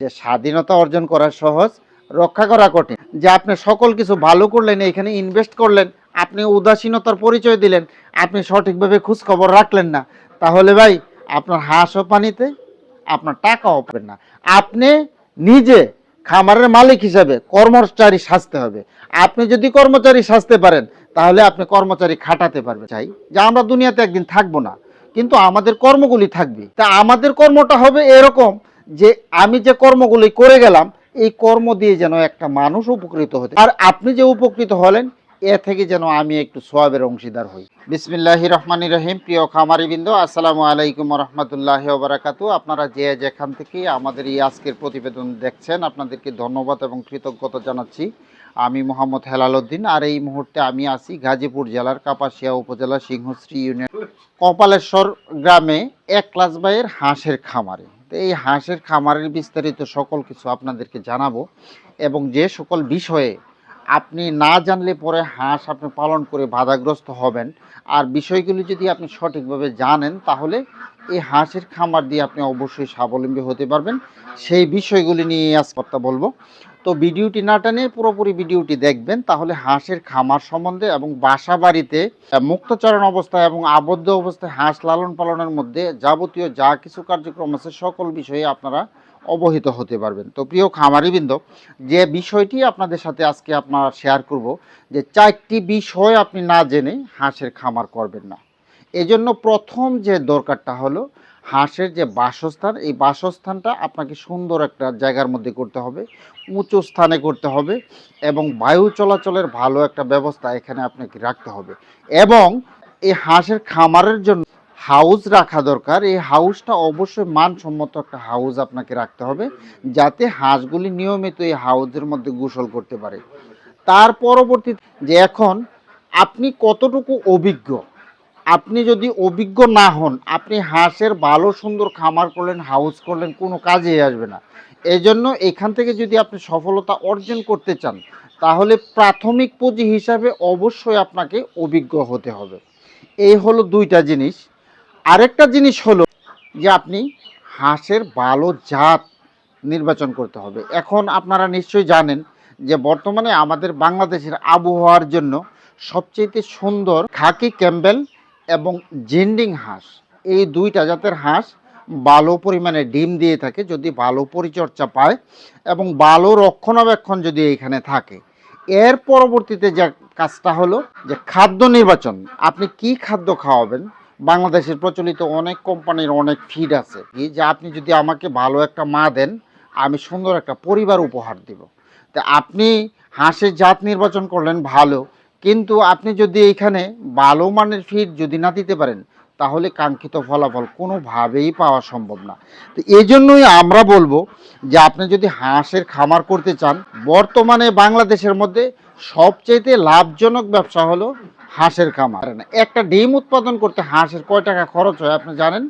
যে স্বাধীনতা অর্জন করা সহজ, রক্ষা করা কঠিন। যে আপনি সকল কিছু ভালো করলেন, এখানে ইনভেস্ট করলেন, আপনি উদাসীনতার পরিচয় দিলেন, আপনি সঠিকভাবে খোঁজ খবর রাখলেন না, তাহলে ভাই আপনার হাঁসও পানিতে আপনার টাকাও পাবেন না। আপনি নিজে খামারের মালিক হিসাবে কর্মচারী সাজতে হবে। আপনি যদি কর্মচারী সাজতে পারেন, তাহলে আপনি কর্মচারী খাটাতে পারবে চাই, যে আমরা দুনিয়াতে একদিন থাকব না, কিন্তু আমাদের কর্মগুলি থাকবে। তা আমাদের কর্মটা হবে এরকম যে আমি যে কর্মগুলি করে গেলাম, এই কর্ম দিয়ে যেন একটা মানুষ উপকৃত হতে আর আপনি যে উপকৃত হলেন, এ থেকে যেন আমি একটু সোয়াবের অংশীদার হই। বিসমিল্লাহ রহমান রহিম। প্রিয় খামারি বৃন্দ আসসালামু আলাইকুম রহমতুল্লাহ বারাকাতু আপনারা যে যেখান থেকে আমাদের এই আজকের প্রতিবেদন দেখছেন, আপনাদেরকে ধন্যবাদ এবং কৃতজ্ঞতা জানাচ্ছি। আমি মোহাম্মদ হেলাল উদ্দিন, আর এই মুহূর্তে আমি আছি গাজীপুর জেলার কাপাসিয়া উপজেলা সিংহশ্রী ইউনিয়ন কপালেশ্বর গ্রামে এক ক্লাস বাইয়ের হাঁসের খামারে। তো এই হাঁসের খামারের বিস্তারিত সকল কিছু আপনাদেরকে জানাব এবং যে সকল বিষয়ে আপনি না জানলে পরে হাঁস আপনি পালন করে বাধাগ্রস্ত হবেন। আর বিষয়গুলি যদি আপনি সঠিকভাবে জানেন, তাহলে এই হাঁসের খামার দিয়ে আপনি অবশ্যই স্বাবলম্বী হতে পারবেন। সেই বিষয়গুলি নিয়ে আজ কথা বলব। তো ভিডিওটি না টানে পুরোপুরি ভিডিওটি দেখবেন, তাহলে হাঁসের খামার সম্বন্ধে এবং বাসা বাড়িতে মুক্তচরণ অবস্থায় এবং আবদ্ধ অবস্থায় হাঁস লালন পালনের মধ্যে যাবতীয় যা কিছু কার্যক্রম আছে, সকল বিষয়ে আপনারা অবহিত হতে পারবেন। তো প্রিয় খামারিবৃন্দ, যে বিষয়টি আপনাদের সাথে আজকে আপনারা শেয়ার করব, যে চারটি বিষয় আপনি না জেনে হাঁসের খামার করবেন না। এজন্য প্রথম যে দরকারটা হলো হাঁসের যে বাসস্থান, এই বাসস্থানটা আপনাকে সুন্দর একটা জায়গার মধ্যে করতে হবে, উঁচু স্থানে করতে হবে এবং বায়ু চলাচলের ভালো একটা ব্যবস্থা এখানে আপনাকে রাখতে হবে। এবং এই হাঁসের খামারের জন্য হাউস রাখা দরকার। এই হাউসটা অবশ্যই মানসম্মত একটা হাউস আপনাকে রাখতে হবে, যাতে হাঁসগুলি নিয়মিত এই হাউসের মধ্যে গোসল করতে পারে। তার পরবর্তী যে এখন আপনি কতটুকু অভিজ্ঞ আপনি যদি অভিজ্ঞ না হন, আপনি হাঁসের ভালো সুন্দর খামার করলেন হাউস করলেন, কোনো কাজে আসবে না। এই জন্য এখান থেকে যদি আপনি সফলতা অর্জন করতে চান, তাহলে প্রাথমিক পুঁজি হিসাবে অবশ্যই আপনাকে অভিজ্ঞ হতে হবে। এই হলো দুইটা জিনিস। আরেকটা জিনিস হলো যে আপনি হাঁসের ভালো জাত নির্বাচন করতে হবে। এখন আপনারা নিশ্চয়ই জানেন যে বর্তমানে আমাদের বাংলাদেশের আবহাওয়ার জন্য সবচেয়ে সুন্দর খাকি ক্যাম্বেল এবং জেন্ডিং হাঁস। এই দুইটা জাতের হাঁস ভালো পরিমাণে ডিম দিয়ে থাকে, যদি ভালো পরিচর্যা পায় এবং ভালো রক্ষণাবেক্ষণ যদি এখানে থাকে। এর পরবর্তীতে যে কাজটা হলো যে খাদ্য নির্বাচন। আপনি কি খাদ্য খাওয়াবেন? বাংলাদেশের প্রচলিত অনেক কোম্পানির অনেক ফিড আছে। যে আপনি যদি আমাকে ভালো একটা মা দেন, আমি সুন্দর একটা পরিবার উপহার দিব। তা আপনি হাঁসের জাত নির্বাচন করলেন ভালো কিন্তু আপনি যদি এইখানে ভালো মানের ফিড যদি না দিতে পারেন, তাহলে কাঙ্ক্ষিত ফলাফল কোনোভাবেই পাওয়া সম্ভব না। তো এই জন্যই আমরা বলব যে আপনি যদি হাঁসের খামার করতে চান, বর্তমানে বাংলাদেশের মধ্যে সবচেয়ে লাভজনক ব্যবসা হলো হাঁসের খামার। একটা ডিম উৎপাদন করতে হাঁসের কয় টাকা খরচ হয় আপনি জানেন?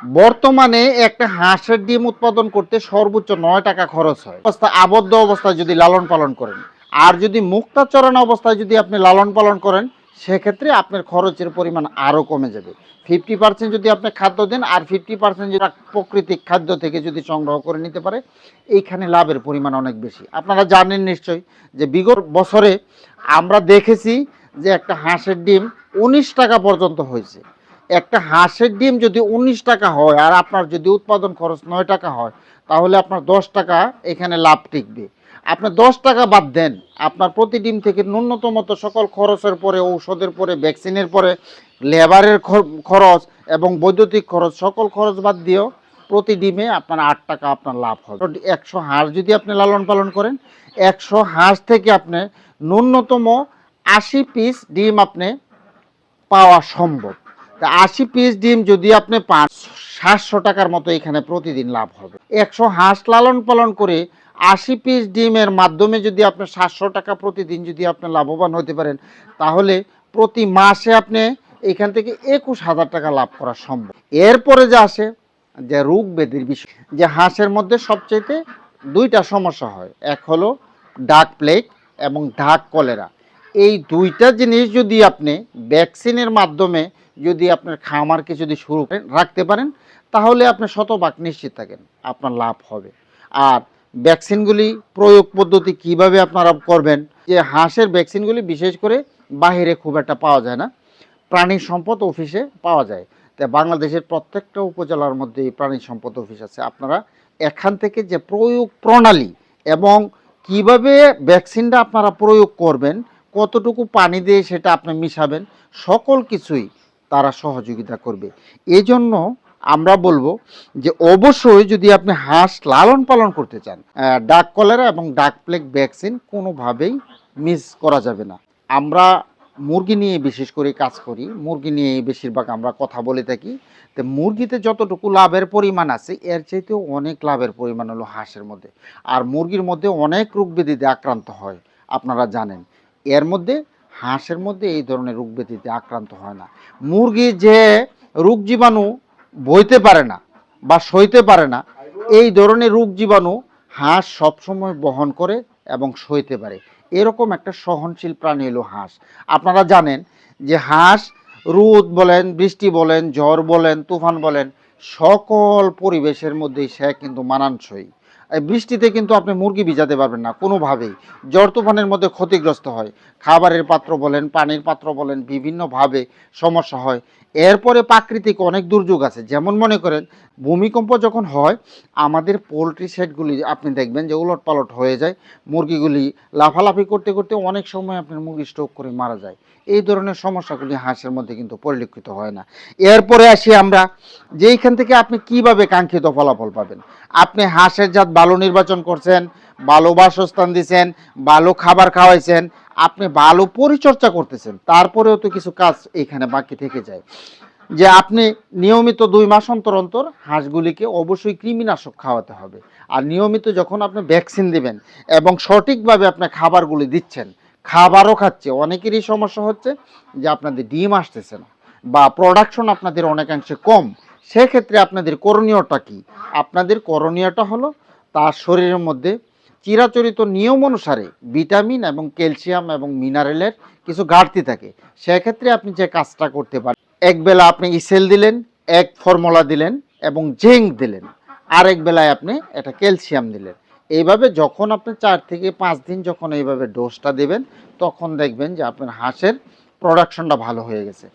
বর্তমানে একটা হাঁসের ডিম উৎপাদন করতে সর্বোচ্চ নয় টাকা খরচ হয়। অবস্থা আবদ্ধ অবস্থায় যদি লালন পালন করেন আর যদি মুক্তাচরণ অবস্থায় যদি আপনি লালন পালন করেন, সেক্ষেত্রে আপনার খরচের পরিমাণ আরও কমে যাবে। ফিফটি পার্সেন্ট যদি আপনি খাদ্য দেন, আর ফিফটি পার্সেন্ট যদি প্রাকৃতিক খাদ্য থেকে যদি সংগ্রহ করে নিতে পারে, এইখানে লাভের পরিমাণ অনেক বেশি। আপনারা জানেন নিশ্চয়ই যে বিগত বছরে আমরা দেখেছি যে একটা হাঁসের ডিম উনিশ টাকা পর্যন্ত হয়েছে। একটা হাঁসের ডিম যদি উনিশ টাকা হয়, আর আপনার যদি উৎপাদন খরচ নয় টাকা হয়, তাহলে আপনার দশ টাকা এখানে লাভ টিকবে। আপনি দশ টাকা বাদ দেন। আপনার প্রতি ডিম থেকে ন্যূনতম তো সকল খরচের পরে, ঔষধের পরে ভ্যাকসিনের পরে লেবারের খরচ এবং বৈদ্যুতিক খরচ সকল খরচ বাদ দিয়েও প্রতি ডিমে আপনার আট টাকা আপনার লাভ হবে। একশো হাঁস যদি আপনি লালন পালন করেন, একশো হাঁস থেকে আপনি ন্যূনতম আশি পিস ডিম আপনি পাওয়া সম্ভব। তা আশি পিস ডিম যদি আপনি পান, সাতশো টাকার মতো এখানে প্রতিদিন লাভ হবে। একশো হাঁস লালন পালন করে আশি পিস ডিমের মাধ্যমে যদি আপনি সাতশো টাকা প্রতিদিন যদি আপনি লাভবান হতে পারেন, তাহলে প্রতি মাসে আপনি এখান থেকে একুশ হাজার টাকা লাভ করা সম্ভব। এরপরে যে আসে যে রোগ ব্যাধির বিষয়, যে হাঁসের মধ্যে সবচেয়ে দুইটা সমস্যা হয়। এক হলো ডাক প্লেগ এবং ডাক কলেরা এই দুইটা জিনিস যদি আপনি ভ্যাকসিনের মাধ্যমে যদি আপনার খামারকে যদি শুরু রাখতে পারেন, তাহলে আপনি শতভাগ নিশ্চিত থাকেন, আপনার লাভ হবে। আর ভ্যাকসিনগুলি প্রয়োগ পদ্ধতি কীভাবে আপনারা করবেন? যে হাঁসের ভ্যাকসিনগুলি বিশেষ করে বাহিরে খুব একটা পাওয়া যায় না। প্রাণী সম্পদ অফিসে পাওয়া যায়। তাই বাংলাদেশের প্রত্যেকটা উপজেলার মধ্যে প্রাণী সম্পদ অফিস আছে। আপনারা এখান থেকে যে প্রয়োগ প্রণালী এবং কীভাবে ভ্যাকসিনটা আপনারা প্রয়োগ করবেন, কতটুকু পানি দিয়ে সেটা আপনি মিশাবেন, সকল কিছুই তারা সহযোগিতা করবে। এই জন্য আমরা বলব যে অবশ্যই যদি আপনি হাঁস লালন পালন করতে চান ডাক কলেরা এবং ডাক প্লেগ ভ্যাকসিন কোনোভাবেই মিস করা যাবে না। আমরা মুরগি নিয়ে বিশেষ করে কাজ করি, মুরগি নিয়ে বেশিরভাগ আমরা কথা বলে থাকি। তো মুরগিতে যতটুকু লাভের পরিমাণ আছে, এর চাইতেও অনেক লাভের পরিমাণ হলো হাঁসের মধ্যে। আর মুরগির মধ্যে অনেক রোগ ব্যাধিতে আক্রান্ত হয়, আপনারা জানেন। এর মধ্যে হাঁসের মধ্যে এই ধরনের রোগ ব্যাধিতে আক্রান্ত হয় না। মুরগি যে রোগ জীবাণু বইতে পারে না বা সইতে পারে না, এই ধরনের রোগ জীবাণু হাঁস সবসময় বহন করে এবং সইতে পারে। এরকম একটা সহনশীল প্রাণী হলো হাঁস। আপনারা জানেন যে হাঁস রোদ বলেন, বৃষ্টি বলেন, ঝড় বলেন, তুফান বলেন, সকল পরিবেশের মধ্যেই সে কিন্তু মানানসই। বৃষ্টিতে কিন্তু আপনি মুরগি ভিজাতে পারবেন না কোনোভাবেই। ঝড় তুফানের মধ্যে ক্ষতিগ্রস্ত হয়। খাবারের পাত্র বলেন, পানির পাত্র বলেন, বিভিন্নভাবে সমস্যা হয়। এরপরে প্রাকৃতিক অনেক দুর্যোগ আছে। যেমন মনে করেন, ভূমিকম্প যখন হয়, আমাদের পোলট্রি সেটগুলি, আপনি দেখবেন যে উলট পালট হয়ে যায়। মুরগিগুলি লাফালাফি করতে করতে অনেক সময় আপনার মুরগি স্ট্রোক করে মারা যায়। এই ধরনের সমস্যাগুলি হাঁসের মধ্যে কিন্তু পরিলক্ষিত হয় না। এরপরে আসি আমরা, যে এইখান থেকে আপনি কীভাবে কাঙ্ক্ষিত ফলাফল পাবেন? আপনি হাঁসের জাত ভালো নির্বাচন করছেন, ভালো বাসস্থান দিছেন, ভালো খাবার খাওয়াইছেন আপনি ভালো পরিচর্যা করতেছেন, তারপরেও তো কিছু কাজ এখানে বাকি থেকে যায়। যে আপনি নিয়মিত দুই মাস অন্তর অন্তর হাঁসগুলিকে অবশ্যই কৃমিনাশক খাওয়াতে হবে। আর নিয়মিত যখন আপনি ভ্যাকসিন দিবেন এবং সঠিকভাবে আপনি খাবারগুলি দিচ্ছেন, খাবারও খাচ্ছে, অনেকেরই সমস্যা হচ্ছে যে আপনাদের ডিম আসতেছে না বা প্রোডাকশন আপনাদের অনেকাংশে কম। সেক্ষেত্রে আপনাদের করণীয়টা কি? আপনাদের করণীয়টা হলো তার শরীরের মধ্যে চিরাচরিত নিয়ম অনুসারে ভিটামিন এবং ক্যালসিয়াম এবং মিনারেলের কিছু ঘাটতি থাকে। সেক্ষেত্রে আপনি যে কাজটা করতে পারেন, এক বেলা আপনি ইসেল দিলেন, এক ফর্মুলা দিলেন এবং জিঙ্ক দিলেন। আরেক বেলায় আপনি এটা ক্যালসিয়াম দিলেন। এইভাবে যখন আপনি চার থেকে পাঁচ দিন যখন এইভাবে ডোজটা দেবেন, তখন দেখবেন যে আপনার হাঁসের প্রোডাকশনটা ভালো হয়ে গেছে।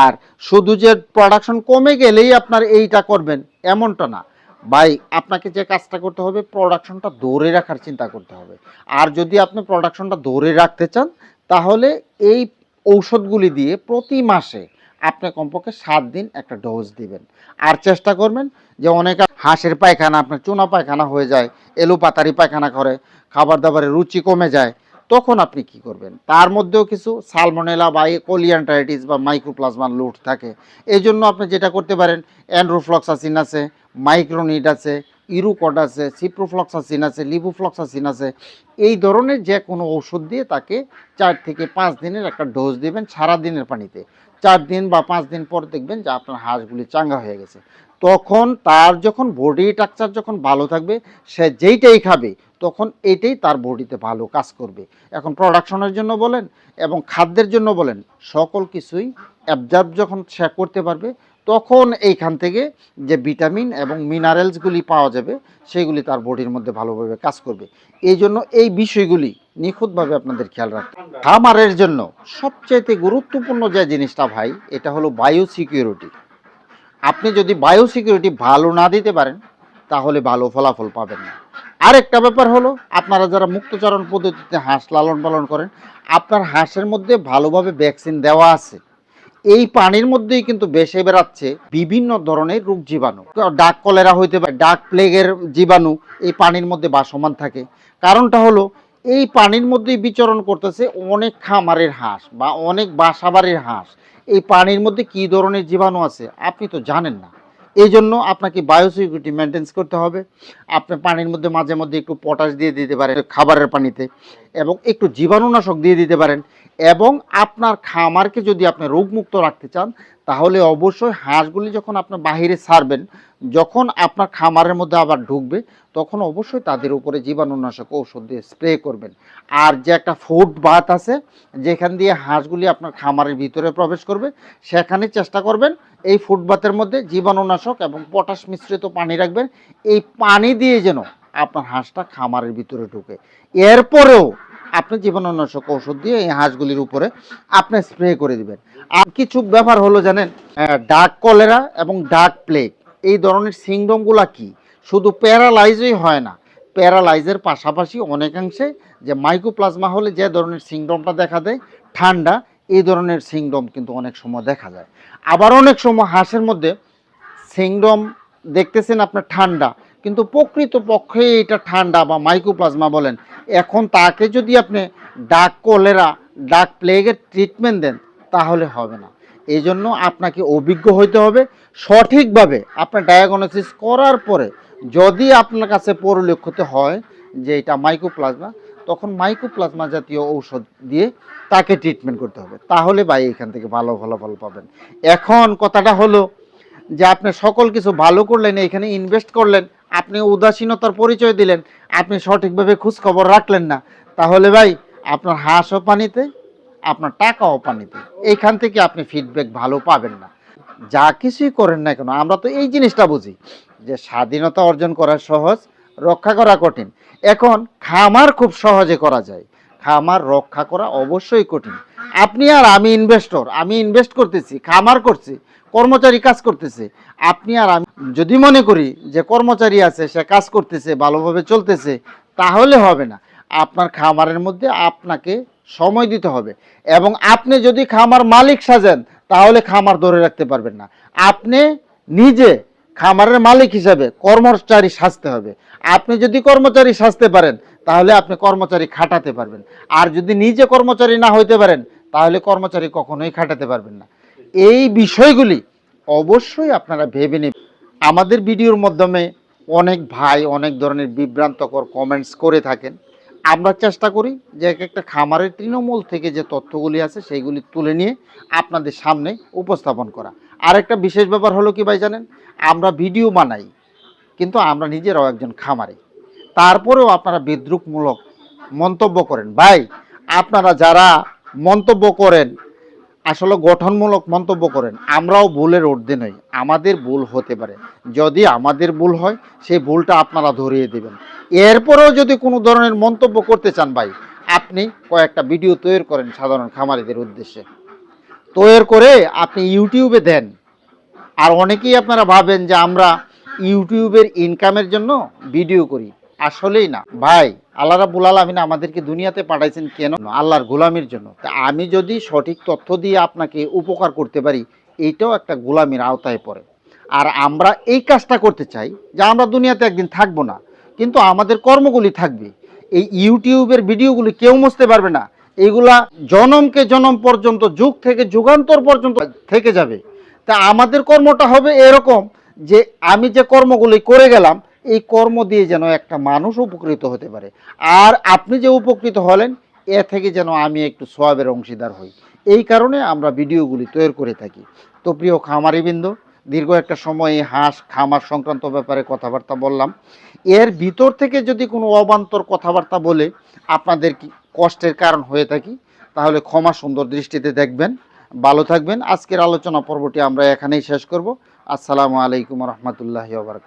আর শুধু যে প্রোডাকশন কমে গেলেই আপনার এইটা করবেন, এমনটা না। ভাই, আপনাকে যে কাজটা করতে হবে প্রোডাকশনটা ধরে রাখার চিন্তা করতে হবে। আর যদি আপনি প্রোডাকশনটা ধরে রাখতে চান, তাহলে এই ঔষধগুলি দিয়ে প্রতি মাসে আপনি কমপক্ষে সাত দিন একটা ডোজ দিবেন। আর চেষ্টা করবেন যে অনেক হাঁসের পায়খানা, আপনার চুনা পায়খানা হয়ে যায়, এলোপাতারি পায়খানা করে খাবার দাবারের রুচি কমে যায়, তখন আপনি কি করবেন? তার মধ্যেও কিছু সালমোনেলা বা কোলিয়ান্টাইটিস বা মাইক্রোপ্লাজমান লুট থাকে। এই জন্য আপনি যেটা করতে পারেন অ্যান্ড্রোফ্লক্সাসিন আছে মাইক্রোনিট আছে, ইরুকট আছে সিপ্রোফ্লক্সাসিন আছে লিবুফ্লক্সাসিন আছে। এই ধরনের যে কোনো ওষুধ দিয়ে তাকে চার থেকে পাঁচ দিনের একটা ডোজ দেবেন সারা দিনের পানিতে। চার দিন বা পাঁচ দিন পর দেখবেন যে আপনার হাঁসগুলি চাঙ্গা হয়ে গেছে। তখন তার যখন বডি স্ট্রাকচার যখন ভালো থাকবে, সে যেইটাই খাবে, তখন এটাই তার বডিতে ভালো কাজ করবে। এখন প্রোডাকশনের জন্য বলেন এবং খাদ্যের জন্য বলেন, সকল কিছুই অ্যাবজার্ভ যখন সে করতে পারবে তখন এইখান থেকে যে ভিটামিন এবং মিনারেলসগুলি পাওয়া যাবে, সেগুলি তার বডির মধ্যে ভালোভাবে কাজ করবে। এই জন্য এই বিষয়গুলি নিখুঁতভাবে আপনাদের খেয়াল রাখতে। খামারের জন্য সবচাইতে গুরুত্বপূর্ণ যে জিনিসটা ভাই, এটা হলো বায়ো সিকিউরিটি আপনি যদি বায়ো সিকিউরিটি ভালো না দিতে পারেন, তাহলে ভালো ফলাফল পাবেন না। আরেকটা ব্যাপার হলো, আপনারা যারা মুক্তচারণ পদ্ধতিতে হাঁস লালন পালন করেন, আপনার হাঁসের মধ্যে ভালোভাবে ভ্যাকসিন দেওয়া আছে। এই পানির মধ্যেই কিন্তু বেশে বেড়াচ্ছে বিভিন্ন ধরনের রোগ জীবাণু। ডাক কলেরা হইতে পারে, ডাক প্লেগের জীবাণু, এই পানির মধ্যে বাসমান থাকে। কারণটা হলো, এই পানির মধ্যেই বিচরণ করতেছে অনেক খামারের হাঁস বা অনেক বাসাবাড়ির হাঁস। এই পানির মধ্যে কি ধরনের জীবাণু আছে, আপনি তো জানেন না। এই জন্য আপনাকে বায়োসিকিউরিটি মেনটেন্স করতে হবে। আপনি পানির মধ্যে মাঝে মধ্যে একটু পটাশ দিয়ে দিতে পারেন খাবারের পানিতে এবং একটু জীবাণুনাশক দিয়ে দিতে পারেন এবং আপনার খামারকে যদি আপনি রোগমুক্ত রাখতে চান তাহলে অবশ্যই হাঁসগুলি যখন আপনার বাহিরে ছাড়বেন, যখন আপনার খামারের মধ্যে আবার ঢুকবে, তখন অবশ্যই তাদের উপরে জীবাণুনাশক ঔষধ দিয়ে স্প্রে করবেন। আর যে একটা ফুড বাত আছে, যেখান দিয়ে হাঁসগুলি আপনার খামারের ভিতরে প্রবেশ করবে, সেখানে চেষ্টা করবেন এই ফুড ফুটবাতের মধ্যে জীবাণুনাশক এবং পটাশ মিশ্রিত পানি রাখবেন। এই পানি দিয়ে যেন আপনার হাঁসটা খামারের ভিতরে ঢুকে। এরপরেও আপনি জীবাণুনাশক ঔষধ দিয়ে এই হাঁসগুলির উপরে আপনি স্প্রে করে দিবেন। আর কিছু ব্যাপার হলো জানেন ডাক কলেরা এবং ডাক প্লেগ এই ধরনের সিংডমগুলা কি? শুধু প্যারালাইজই হয় না প্যারালাইজের পাশাপাশি অনেকাংশে যে মাইকোপ্লাজমা হলে যে ধরনের সিংডমটা দেখা দেয়, ঠান্ডা, এই ধরনের সিংডম কিন্তু অনেক সময় দেখা যায়। আবার অনেক সময় হাঁসের মধ্যে সিংডম দেখতেছেন আপনার ঠান্ডা, কিন্তু প্রকৃত পক্ষে এটা ঠান্ডা বা মাইকোপ্লাজমা বলেন। এখন তাকে যদি আপনি ডাক কলেরা ডাক প্লেগের ট্রিটমেন্ট দেন তাহলে হবে না। এই জন্য আপনাকে অভিজ্ঞ হইতে হবে। সঠিকভাবে আপনার ডায়াগনোসিস করার পরে যদি আপনার কাছে পরিলক্ষিত হয় যে এটা মাইকোপ্লাজমা তখন মাইকোপ্লাজমা জাতীয় ঔষধ দিয়ে তাকে ট্রিটমেন্ট করতে হবে। তাহলে ভাই এখান থেকে ভালো ভালো ফলাফল পাবেন। এখন কথাটা হলো যে আপনি সকল কিছু ভালো করলেন, এখানে ইনভেস্ট করলেন, আপনি উদাসীনতার পরিচয় দিলেন, আপনি সঠিকভাবে খোঁজখবর রাখলেন না। তাহলে ভাই আপনার হাঁসও পানিতে আপনার টাকাও পানিতে এইখান থেকে আপনি ফিডব্যাক ভালো পাবেন না। যা কিছুই করেন না কেন, আমরা তো এই জিনিসটা বুঝি যে স্বাধীনতা অর্জন করা সহজ, রক্ষা করা কঠিন। এখন খামার খুব সহজে করা যায়। খামার রক্ষা করা অবশ্যই কঠিন। আপনি আর আমি ইনভেস্টর আমি ইনভেস্ট করতেছি, খামার করছি, কর্মচারী কাজ করতেছে। আপনি আর আমি, যদি মনে করি যে কর্মচারী আছে, সে কাজ করতেছে, ভালোভাবে চলতেছে, তাহলে হবে না। আপনার খামারের মধ্যে আপনাকে সময় দিতে হবে। এবং আপনি যদি খামার মালিক সাজেন, তাহলে খামার ধরে রাখতে পারবেন না। আপনি নিজে খামারের মালিক হিসাবে কর্মচারী সাজতে হবে। আপনি যদি কর্মচারী সাজতে পারেন, তাহলে আপনি কর্মচারী খাটাতে পারবেন। আর যদি নিজে কর্মচারী না হইতে পারেন, তাহলে কর্মচারী কখনোই খাটাতে পারবেন না। এই বিষয়গুলি অবশ্যই আপনারা ভেবে নেবেন। আমাদের ভিডিওর মাধ্যমে অনেক ভাই অনেক ধরনের বিভ্রান্তকর কমেন্টস করে থাকেন। আমরা চেষ্টা করি যে এক একটা খামারের তৃণমূল থেকে যে তথ্যগুলি আছে সেইগুলি তুলে নিয়ে আপনাদের সামনে উপস্থাপন করা। আর একটা বিশেষ ব্যাপার হলো কি ভাই জানেন? আমরা ভিডিও বানাই, কিন্তু আমরা নিজেরাও একজন খামারি। তারপরেও আপনারা বিদ্রুপমূলক মন্তব্য করেন। ভাই, আপনারা যারা মন্তব্য করেন আসলে গঠনমূলক মন্তব্য করেন, আমরাও ভুলের ঊর্ধ্বে নই, আমাদের ভুল হতে পারে। যদি আমাদের ভুল হয়, সেই ভুলটা আপনারা ধরিয়ে দেবেন। এরপরেও যদি কোনো ধরনের মন্তব্য করতে চান ভাই, আপনি কয়েকটা ভিডিও তৈরি করেন সাধারণ খামারিদের উদ্দেশ্যে। তৈরি করে আপনি ইউটিউবে দেন। আর অনেকেই আপনারা ভাবেন যে আমরা ইউটিউবের ইনকামের জন্য ভিডিও করি। আসলেই না। ভাই আল্লাহ রাব্বুল আলামিন আমাদেরকে দুনিয়াতে পাঠাইছেন কেন? আল্লাহর গোলামির জন্য। তা আমি যদি সঠিক তথ্য দিয়ে আপনাকে উপকার করতে পারি, এইটাও একটা গোলামির আওতায় পড়ে। আর আমরা এই কাজটা করতে চাই যে আমরা দুনিয়াতে একদিন থাকব না, কিন্তু আমাদের কর্মগুলি থাকবে। এই ইউটিউবের ভিডিওগুলি কেউ মুছতে পারবে না। এগুলা জনমকে জনম পর্যন্ত, যুগ থেকে যুগান্তর পর্যন্ত থেকে যাবে। তা আমাদের কর্মটা হবে এরকম যে আমি যে কর্মগুলি করে গেলাম এই কর্ম দিয়ে যেন একটা মানুষ উপকৃত হতে পারে। আর আপনি যে উপকৃত হলেন, এ থেকে যেন আমি একটু সোয়াবের অংশীদার হই। এই কারণে আমরা ভিডিওগুলি তৈরি করে থাকি। তো প্রিয় খামারিবৃন্দ, দীর্ঘ একটা সময় হাঁস, খামার সংক্রান্ত ব্যাপারে কথাবার্তা বললাম। এর ভিতর থেকে যদি কোনো অবান্তর কথাবার্তা বলে আপনাদের কি কষ্টের কারণ হয়ে থাকি, তাহলে ক্ষমা সুন্দর দৃষ্টিতে দেখবেন। ভালো থাকবেন। আজকের আলোচনা পর্বটি আমরা এখানেই শেষ করব। আসসালামু আলাইকুম রহমতুল্লাহ